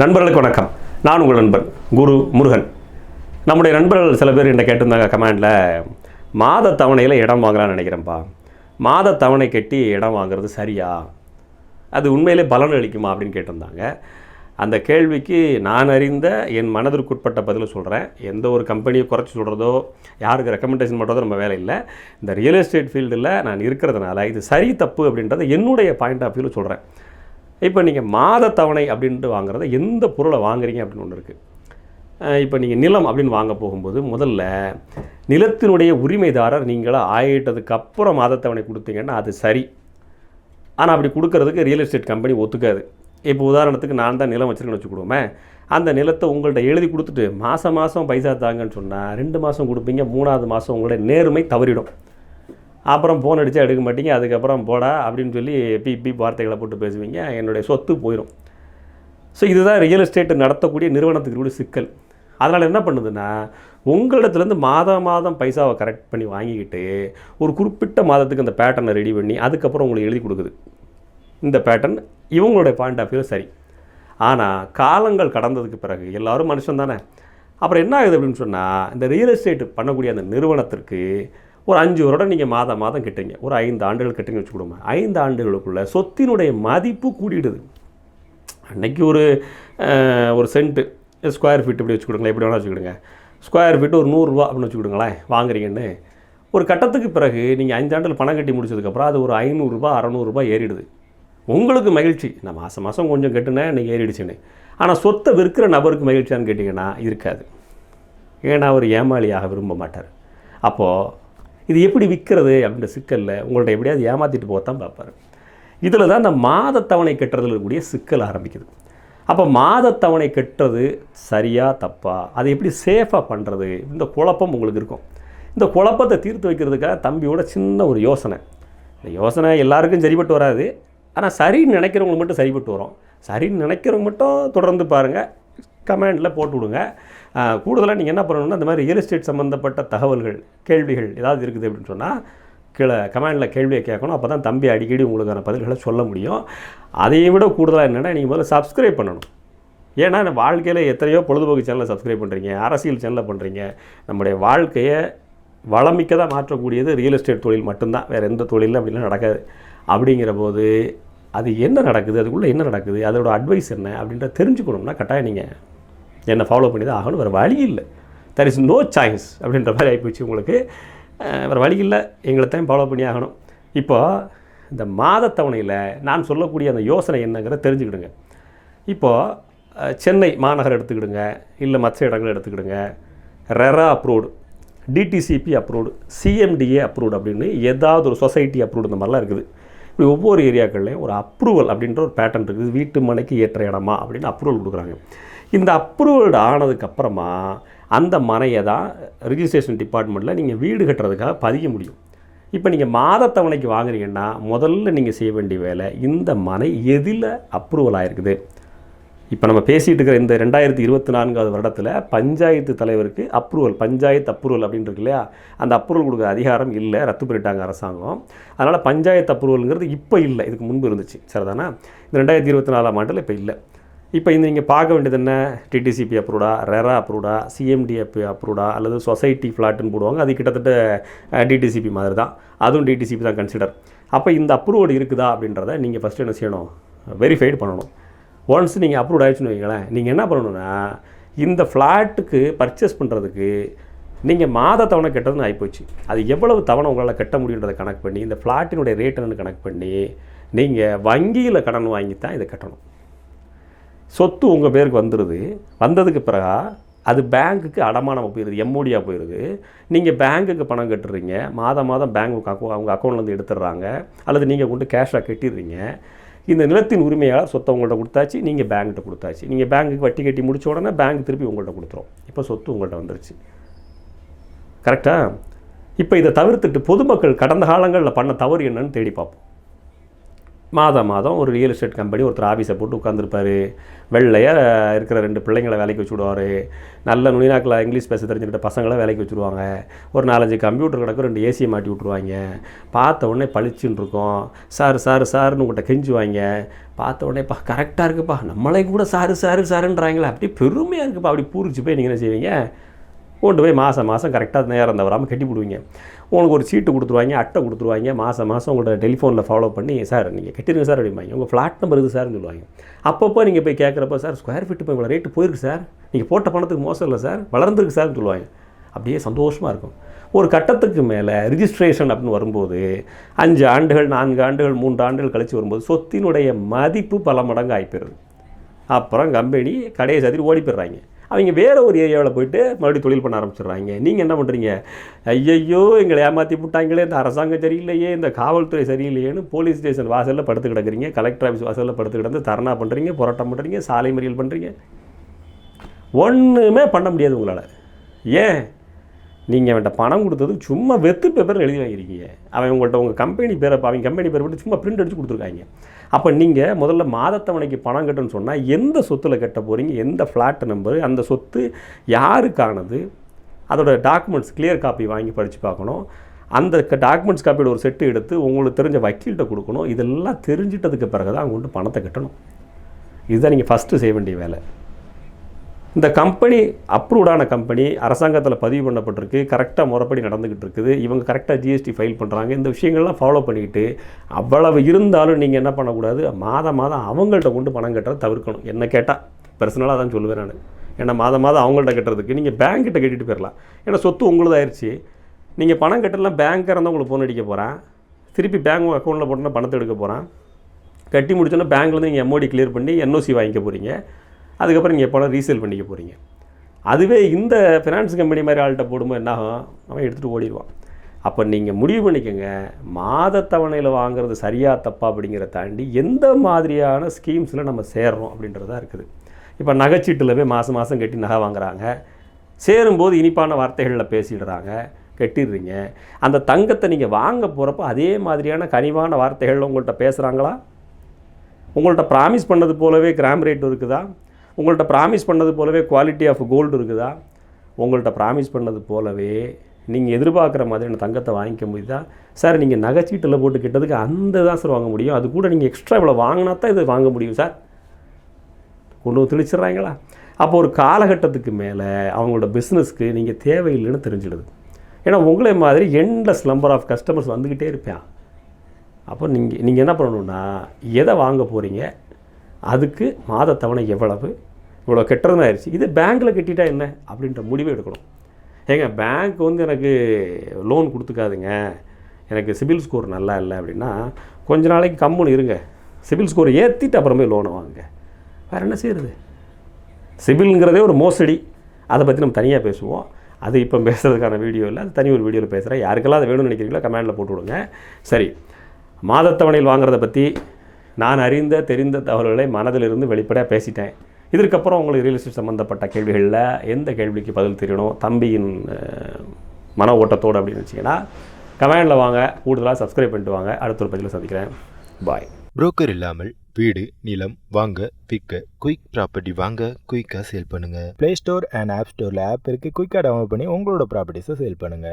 நண்பர்களுக்கு வணக்கம். நான் உங்கள் நண்பன் குரு முருகன். நம்முடைய நண்பர்கள் சில பேர் என்ன கேட்டிருந்தாங்க கமெண்டில் மாத தவணையில் இடம் வாங்கலாம்னு நினைக்கிறேன்ப்பா. மாத தவணை கட்டி இடம் வாங்குறது சரியா? அது உண்மையிலே பலன் அளிக்குமா? அப்படின்னு கேட்டிருந்தாங்க. அந்த கேள்விக்கு நான் அறிந்த என் மனதிற்குட்பட்ட பதில் சொல்கிறேன் எந்த ஒரு கம்பெனியை குறைச்சி சொல்கிறதோ யாருக்கு ரெக்கமெண்டேஷன் பண்ணுறதோ நம்ம வேலை இல்லை. இந்த ரியல் எஸ்டேட் ஃபீல்டில் நான் இருக்கிறதுனால இது சரி தப்பு அப்படின்றத என்னுடைய பாயிண்ட் ஆஃப் வியூவில் சொல்கிறேன் இப்போ நீங்கள் மாத தவணை அப்படின்ட்டு வாங்குறத எந்த பொருளை வாங்குறீங்க அப்படின்னு ஒன்று இருக்குது இப்போ நீங்கள் நிலம் அப்படின்னு வாங்க போகும்போது முதல்ல நிலத்தினுடைய உரிமைதாரர் நீங்களாக ஆயிட்டதுக்கு அப்புறம் மாதத்தவணை கொடுத்தீங்கன்னா அது சரி. ஆனால் அப்படி கொடுக்கறதுக்கு ரியல் எஸ்டேட் கம்பெனி ஒத்துக்காது. இப்போ உதாரணத்துக்கு நான் தான் நிலம் வச்சுருக்கேன்னு வச்சுக்கிடுவோமே அந்த நிலத்தை உங்கள்கிட்ட எழுதி கொடுத்துட்டு மாதம் மாதம் பைசா தாங்கன்னு சொன்னால் ரெண்டு மாதம் கொடுப்பீங்க மூணாவது மாதம் உங்களுடைய நேர்மை தவறிடும். அப்புறம் ஃபோன் அடித்தா எடுக்க மாட்டீங்க அதுக்கப்புறம் போடா அப்படின்னு சொல்லி பி பி வார்த்தைகளை போட்டு பேசுவீங்க என்னுடைய சொத்து போயிடும் ஸோ இதுதான் ரியல் எஸ்டேட் நடத்தக்கூடிய நிறுவனத்துக்கு கூட சிக்கல். அதனால் என்ன பண்ணுதுன்னா உங்களிடத்துலேருந்து மாதம் மாதம் பைசாவை கரெக்ட் பண்ணி வாங்கிக்கிட்டு ஒரு குறிப்பிட்ட மாதத்துக்கு அந்த பேட்டர்னை ரெடி பண்ணி அதுக்கப்புறம் உங்களுக்கு எழுதி கொடுக்குது. இந்த பேட்டர்ன் இவங்களுடைய பாயிண்ட் ஆஃப் வியூ சரி. ஆனால் காலங்கள் கடந்ததுக்கு பிறகு எல்லாரும் மனுஷன் தானே அப்புறம் என்ன ஆகுது அப்படின்னு சொன்னால் இந்த ரியல் எஸ்டேட் பண்ணக்கூடிய அந்த நிறுவனத்திற்கு ஒரு அஞ்சு வருடம் நீங்கள் மாதம் மாதம் கட்டுறீங்க ஒரு ஐந்து ஆண்டுகள் கட்டுங்க வச்சுக்கோங்க ஐந்து ஆண்டுகளுக்குள்ளே சொத்தினுடைய மதிப்பு கூடிடுது. அன்னைக்கு ஒரு ஒரு சென்ட்டு ஸ்கொயர் ஃபீட் இப்படி வச்சுக்கொடுங்களேன் எப்படி வேணால் வச்சுக்கிடுங்க ஸ்கொயர் ஃபீட் ஒரு நூறுரூவா அப்படின்னு வச்சுக்கிடுங்களேன் வாங்குறீங்கன்னு. ஒரு கட்டத்துக்கு பிறகு நீங்கள் அஞ்சு ஆண்டில் பணம் கட்டி முடிச்சதுக்கப்புறம் அது ஒரு ஐநூறுரூபா அறநூறுபா ஏறிடுது. உங்களுக்கு மகிழ்ச்சி. நான் மாதம் மாதம் கொஞ்சம் கட்டுனேன் இன்றைக்கி ஏறிடுச்சுன்னு. ஆனால் சொத்தை விற்கிற நபருக்கு மகிழ்ச்சியான்னு கேட்டிங்கன்னா இருக்காது. ஏன்னா அவர் ஏமாளியாக விரும்ப மாட்டார். அப்போது இது எப்படி விற்கிறது அப்படின்ற சிக்கலில் உங்கள்ட்ட எப்படியாவது ஏமாற்றிட்டு போகத்தான் பார்ப்பார். இதில் தான் இந்த மாதத்தவணை கட்டுறதுல இருக்கக்கூடிய சிக்கல் ஆரம்பிக்குது. அப்போ மாதத்தவணை கட்டுறது சரியா தப்பா? அதை எப்படி சேஃபாக பண்ணுறது இந்த குழப்பம் உங்களுக்கு இருக்கும். இந்த குழப்பத்தை தீர்த்து வைக்கிறதுக்காக தம்பியோட சின்ன ஒரு யோசனை. இந்த யோசனை எல்லாருக்கும் சரிப்பட்டு வராது. ஆனால் சரின்னு நினைக்கிறவங்களுக்கு மட்டும் சரிப்பட்டு வரும். சரின்னு நினைக்கிறவங்க மட்டும் தொடர்ந்து பாருங்கள் கமெண்டில் போட்டு விடுங்க கூடுதலாக நீங்கள் என்ன பண்ணணும்னா இந்த மாதிரி ரியல் எஸ்டேட் சம்மந்தப்பட்ட தகவல்கள் கேள்விகள் ஏதாவது இருக்குது அப்படின்னு சொன்னால் கீழே கமெண்டில் கேள்வியை கேட்கணும். அப்போ தான் தம்பி அடிக்கடி உங்களுக்கான பதில்களை சொல்ல முடியும். அதையும் விட கூடுதலாக என்னென்னா நீங்கள் முதல்ல சப்ஸ்கிரைப் பண்ணணும். ஏன்னா வாழ்க்கையில் எத்தனையோ பொழுதுபோக்கு சேனலை சப்ஸ்கிரைப் பண்ணுறீங்க அரசியல் சேனலை பண்ணுறீங்க நம்முடைய வாழ்க்கையை வளமிக்கதாக மாற்றக்கூடியது ரியல் எஸ்டேட் தொழில் மட்டும்தான். வேறு எந்த தொழிலும் அப்படிலாம் நடக்காது. அப்படிங்கிற போது அது என்ன நடக்குது? அதுக்குள்ளே என்ன நடக்குது? அதோட அட்வைஸ் என்ன? அப்படின்ற தெரிஞ்சுக்கணும்னா கட்டாயம் நீங்கள் என்னை ஃபாலோ பண்ணி தான் ஆகணும். வேறு வழி இல்லை. தர் இஸ் நோ சாய்ஸ் அப்படின்ற மாதிரி ஆகிப்போச்சு உங்களுக்கு. வேறு வழி இல்லை. எங்களை தான் ஃபாலோ பண்ணி ஆகணும். இப்போ இந்த மாதத்தவணையில் நான் சொல்லக்கூடிய அந்த யோசனை என்னங்கிறத தெரிஞ்சுக்கிடுங்க. இப்போது சென்னை மாநகர் எடுத்துக்கிடுங்க. இல்லை மற்ற இடங்கள் எடுத்துக்கிடுங்க. RERA approved DTCP approved CMDA approved அப்படின்னு ஏதாவது ஒரு சொசைட்டி அப்ரூவ்டு இந்த மாதிரிலாம் இருக்குது. இப்படி ஒவ்வொரு ஏரியாக்கள்லையும் ஒரு அப்ரூவல் அப்படின்ற ஒரு பேட்டர்ன் இருக்குது. வீட்டு மனைக்கு ஏற்ற இடமா அப்படின்னு அப்ரூவல் கொடுக்குறாங்க. இந்த அப்ரூவல்டு ஆனதுக்கப்புறமா அந்த மனையை தான் ரிஜிஸ்ட்ரேஷன் டிபார்ட்மெண்ட்டில் நீங்கள் வீடு கட்டுறதுக்காக பதிய முடியும். இப்போ நீங்கள் மாதத்தவணைக்கு வாங்குறீங்கன்னா முதல்ல நீங்கள் செய்ய வேண்டிய வேலை இந்த மனை எதில் அப்ரூவல் ஆகிருக்குது இப்போ நம்ம பேசிகிட்டு இருக்கிற இந்த ரெண்டாயிரத்தி இருபத்தி நான்காவது வருடத்தில் பஞ்சாயத்து தலைவருக்கு அப்ரூவல் பஞ்சாயத்து அப்ரூவல் அப்படின்னு இருக்கு இல்லையா? அந்த அப்ரூவல் கொடுக்குற அதிகாரம் இல்லை ரத்து பண்ணிட்டாங்க அரசாங்கம். அதனால் பஞ்சாயத்து அப்ரூவலுங்கிறது இப்போ இல்லை இதுக்கு முன்பு இருந்துச்சு. சரிதானா? இந்த ரெண்டாயிரத்தி இருபத்தி நாலாம் ஆண்டில் இப்போ இல்லை. இப்போ இந்த நீங்கள் பார்க்க வேண்டியது என்ன? டிடிசிபி அப்ரூவ்டா ரெரா அப்ரூவ்டா சிஎம்டிஎஃப் அப்ரூவ்டா அல்லது சொசைட்டி ஃப்ளாட்டுன்னு போடுவாங்க. அது கிட்டத்தட்ட டிடிசிபி மாதிரி தான். அதுவும் டிடிசிபி தான் கன்சிடர் அப்போ இந்த அப்ரூவல் இருக்குதா அப்படின்றத நீங்கள் ஃபஸ்ட்டு என்ன செய்யணும்? வெரிஃபைடு பண்ணணும். ஒன்ஸ் நீங்கள் அப்ரூவ் ஆகிடுச்சுன்னு வைங்களேன் நீங்கள் என்ன பண்ணணும்னா இந்த ஃப்ளாட்டுக்கு பர்ச்சேஸ் பண்ணுறதுக்கு நீங்கள் மாத தவணை கெட்டதுன்னு ஆகிப்போச்சு அது எவ்வளவு தவணை உங்களால் கட்ட முடியுன்றதை கணக்கு பண்ணி இந்த ஃப்ளாட்டினுடைய ரேட் என்னன்னு கணக்கு பண்ணி நீங்கள் வங்கியில் கடன் வாங்கி தான் இதை கட்டணும். சொத்து உங்கள் பேருக்கு வந்துடுது வந்ததுக்கு பிறகு அது பேங்க்குக்கு அடமானமாக போயிடுது எம்ஓடியாக போயிடுது நீங்கள் பேங்க்குக்கு பணம் கட்டுறீங்க மாதம் மாதம் பேங்க் அக்கௌ அவங்க அக்கௌண்ட்லேருந்து எடுத்துடுறாங்க அல்லது நீங்கள் கொண்டு கேஷாக கட்டிடுறீங்க. இந்த நிலத்தின் உரிமையாளர் சொத்தை உங்கள்கிட்ட கொடுத்தாச்சு நீங்கள் பேங்க்கிட்ட கொடுத்தாச்சு. நீங்கள் பேங்க்குக்கு வட்டி கட்டி முடிச்ச உடனே பேங்க் திருப்பி உங்கள்கிட்ட கொடுத்துரும். இப்போ சொத்து உங்கள்கிட்ட வந்துருச்சு. கரெக்டாக இப்போ இதை தவிர்த்துட்டு பொதுமக்கள் கடந்த காலங்களில் பண்ண தவறு என்னன்னு தேடி பார்ப்போம். மாதம் மாதம் ஒரு ரியல் எஸ்டேட் கம்பெனி ஒருத்தர் ஆஃபீஸை போட்டு உட்காந்துருப்பாரு வெள்ளையாக இருக்கிற ரெண்டு பிள்ளைங்களை வேலைக்கு வச்சு விடுவார் நல்ல நுனிநாக்கில் இங்கிலீஷ் பேச தெரிஞ்சுக்கிட்ட பசங்களை வேலைக்கு வச்சுருவாங்க. ஒரு நாலஞ்சு கம்ப்யூட்டர் கிடக்கும் ரெண்டு ஏசியை மாட்டி விட்ருவாங்க பார்த்த உடனே பளிச்சுன்னு இருக்கும். சார் சார் சார்னு உங்கள்கிட்ட கெஞ்சுவாங்க. பார்த்த உடனேப்பா கரெக்டாக இருக்குப்பா. நம்மளே கூட சாரு சாரு சாருன்றாங்களே. அப்படி பெருமையாக இருக்குப்பா. அப்படி பூரிச்சு போய் நீங்கள் என்ன செய்வீங்க? கொண்டு போய் மாதம் மாதம் கரெக்டாக நேரம் தவறாமல் கட்டி போடுவீங்க. உங்களுக்கு ஒரு சீட்டு கொடுத்துருவாங்க அட்டை கொடுத்துருவாங்க மாதம் மாதம் உங்களோட டெலிஃபோனில் ஃபாலோ பண்ணி சார் நீங்கள் கட்டிடுங்க சார் அப்படிம்பாங்க. உங்கள் ஃப்ளாட் நம்பர் இது சார்னு சொல்லுவாங்க. அப்பப்போ நீங்கள் போய் கேட்குறப்ப சார் ஸ்கொயர் ஃபீட்டு இப்போ இவ்வளோ ரேட்டு போயிருக்கு சார் நீங்கள் போட்ட பணத்துக்கு மோசம் இல்லை சார் வளர்ந்துருக்கு சார்னு சொல்லுவாங்க. அப்படியே சந்தோஷமாக இருக்கும். ஒரு கட்டத்துக்கு மேலே ரிஜிஸ்ட்ரேஷன் அப்படின்னு வரும்போது அஞ்சு ஆண்டுகள் நான்கு ஆண்டுகள் மூன்று ஆண்டுகள் கழித்து வரும்போது சொத்தினுடைய மதிப்பு பல மடங்கு ஆகிப்போயிருது அப்புறம் கம்பெனி கடையை சாத்திட்டு ஓடி போயிடுறாங்க. அவங்க வேறு ஒரு ஏரியாவில் போயிட்டு மறுபடியும் தொழில் பண்ண ஆரம்பிச்சிடுறாங்க. நீங்கள் என்ன பண்ணுறீங்க ஐயையோ எங்களை ஏமாற்றி விட்டாங்களே இந்த அரசாங்கம் சரியில்லையே இந்த காவல்துறை சரியில்லையேன்னு போலீஸ் ஸ்டேஷன் வாசலில் படுத்து கிடக்குறீங்க. கலெக்டர் ஆஃபீஸ் வாசலில் படுத்து கிடந்து தரணா பண்ணுறீங்க போராட்டம் பண்ணுறீங்க சாலை மறியல் பண்ணுறீங்க ஒன்றுமே பண்ண முடியாது உங்களால். ஏன்? நீங்கள் அவன்கிட்ட பணம் கொடுத்தது சும்மா வெத்து பேப்பர் எழுதி வாங்கியிருக்கீங்க. அவன் உங்கள்கிட்ட உங்கள் கம்பெனி பேரை அவங்க கம்பெனி பேரை போட்டு சும்மா பிரிண்ட் அடிச்சு கொடுத்துருக்காங்க. அப்போ நீங்கள் முதல்ல மாதத்தவணைக்கு பணம் கட்டுன்னு சொன்னால் எந்த சொத்தில் கட்ட போகிறீங்க எந்த ஃப்ளாட் நம்பரு அந்த சொத்து யாருக்கானது? அதோட டாக்குமெண்ட்ஸ் கிளியர் காப்பி வாங்கி படித்து பார்க்கணும். அந்த டாக்குமெண்ட்ஸ் காப்பியோட ஒரு செட்டு எடுத்து உங்களுக்கு தெரிஞ்ச வக்கீல்கிட்ட கொடுக்கணும். இதெல்லாம் தெரிஞ்சிட்டதுக்கு பிறகு தான் அவங்க கொண்டு பணத்தை கட்டணும். இதுதான் நீங்கள் ஃபஸ்ட்டு செய்ய வேண்டிய வேலை. இந்த கம்பெனி அப்ரூவ்டான கம்பெனி அரசாங்கத்தில் பதிவு பண்ணப்பட்டிருக்கு. கரெக்டாக முறைப்படி நடந்துக்கிட்டு இருக்குது. இவங்க கரெக்டாக ஜிஎஸ்டி ஃபைல் பண்ணுறாங்க இந்த விஷயங்கள்லாம் ஃபாலோ பண்ணிக்கிட்டு அவ்வளவு இருந்தாலும் நீங்கள் என்ன பண்ணக்கூடாது? மாதம் மாதம் அவங்கள்ட்ட கொண்டு பணம் கட்டுறத தவிர்க்கணும். என்ன கேட்டால் பர்சனலாக தான் சொல்லுவேன் நான். ஏன்னா மாதம் மாதம் அவங்கள்ட்ட கட்டுறதுக்கு நீங்கள் பேங்க்கிட்ட கட்டிட்டு போயிடலாம் ஏன்னா சொத்து உங்களுதாயிருச்சு. நீங்கள் பணம் கட்டலாம் பேங்க்காக இருந்தால் உங்களுக்கு ஃபோன் அடிக்க போகிறான் திருப்பி பேங்க் அக்கௌண்ட்டில் போட்டோன்னா பணத்தை எடுக்க போகிறான் கட்டி முடிச்சோன்னா பேங்க்லேருந்து நீங்கள் எம்ஓடி கிளியர் பண்ணி என்ஓசி வாங்கிக்க போகிறீங்க அதுக்கப்புறம் நீங்கள் பணம் ரீசேல் பண்ணிக்க போகிறீங்க அதுவே இந்த ஃபினான்ஸ் கம்பெனி மாதிரி ஆள்கிட்ட போடும்போது என்ன ஆகும்? அவன் எடுத்துகிட்டு ஓடிடுவான். அப்போ நீங்கள் முடிவு பண்ணிக்கோங்க. மாதத்தவணையில் வாங்குறது சரியாக தப்பா அப்படிங்கிறத தாண்டி எந்த மாதிரியான ஸ்கீம்ஸில் நம்ம சேர்றோம் அப்படின்றதா இருக்குது. இப்போ நகைச்சீட்டில் போய் மாதம் மாதம் கட்டி நகை வாங்குறாங்க. சேரும்போது இனிப்பான வார்த்தைகளில் பேசிடுறாங்க. கட்டிடுறீங்க. அந்த தங்கத்தை நீங்கள் வாங்க போகிறப்ப அதே மாதிரியான கனிவான வார்த்தைகள் உங்கள்கிட்ட பேசுகிறாங்களா உங்கள்கிட்ட ப்ராமிஸ் பண்ணது போலவே கிராம் ரேட் இருக்குதா? உங்கள்கிட்ட ப்ராமிஸ் பண்ணது போலவே குவாலிட்டி ஆஃப் கோல்டு இருக்குதா? உங்கள்கிட்ட ப்ராமிஸ் பண்ணது போலவே நீங்கள் எதிர்பார்க்குற மாதிரியான தங்கத்தை வாங்கிக்க முடியுதா? சார் நீங்கள் நகைச்சீட்டில் போட்டு கிட்டதுக்கு அந்த தான் சார் வாங்க முடியும். அது கூட நீங்கள் எக்ஸ்ட்ரா இவ்வளோ வாங்கினா தான் இது வாங்க முடியும் சார் கொண்டு வந்து அப்போ ஒரு காலகட்டத்துக்கு மேலே அவங்களோட பிஸ்னஸ்க்கு நீங்கள் தேவையில்லைன்னு தெரிஞ்சிடுது. ஏன்னா உங்களே மாதிரி எண்ட்லெஸ் நம்பர் ஆஃப் கஸ்டமர்ஸ் வந்துக்கிட்டே இருப்பேன். அப்போ நீங்கள் நீங்கள் என்ன பண்ணணுன்னா எதை வாங்க போகிறீங்க அதுக்கு மாதத்தவணை எவ்வளவு? இவ்வளோ கெட்டுறதுன்னு ஆயிடுச்சு இது பேங்க்கில் கட்டிட்டா என்ன? அப்படின்ற முடிவை எடுக்கணும். ஏங்க பேங்க் வந்து எனக்கு லோன் கொடுத்துக்காதுங்க. எனக்கு சிபில் ஸ்கோர் நல்லா இல்லை அப்படின்னா கொஞ்ச நாளைக்கு கம்முன்னு இருங்க. சிபில் ஸ்கோர் ஏற்றிட்டு அப்புறமே லோனை வாங்குங்க. வேறு என்ன செய்கிறது சிபில்ங்கிறதே ஒரு மோசடி. அதை பற்றி நம்ம தனியாக பேசுவோம். அது இப்போ பேசுகிறதுக்கான வீடியோ இல்லை. அது தனி ஒரு வீடியோவில் பேசுகிறேன் யாருக்கெல்லாம் அது வேணும்னு நினைக்கிறீங்களோ கமெண்டில் போட்டு விடுங்க. சரி. மாதத்தவணையில் வாங்குறத பற்றி நான் அறிந்த தெரிந்த தகவல்களை மனதிலிருந்து வெளிப்படையாக பேசிட்டேன். இதற்கப்புறம் உங்களுக்கு ரியல் எஸ்டேட் சம்மந்தப்பட்ட கேள்விகளில் எந்த கேள்விக்கு பதில் தெரியணும் தம்பியின் மன ஓட்டத்தோடு அப்படின்னு வச்சிங்கன்னா கமெண்டில் வாங்க கூடுதலாக சப்ஸ்கிரைப் பண்ணிட்டு வாங்க. அடுத்த ஒரு பதிவில் சந்திக்கிறேன். பாய் புரோக்கர் இல்லாமல் வீடு நிலம் வாங்க விற்க குயிக் ப்ராப்பர்ட்டி வாங்க குயிக்காக சேல் பண்ணுங்க. ப்ளே ஸ்டோர் அண்ட் ஆப் ஸ்டோரில் ஆப் இருக்குது குயிக்காக டவுன்லோட் பண்ணி உங்களோட ப்ராப்பர்ட்டிஸை சேல் பண்ணுங்கள்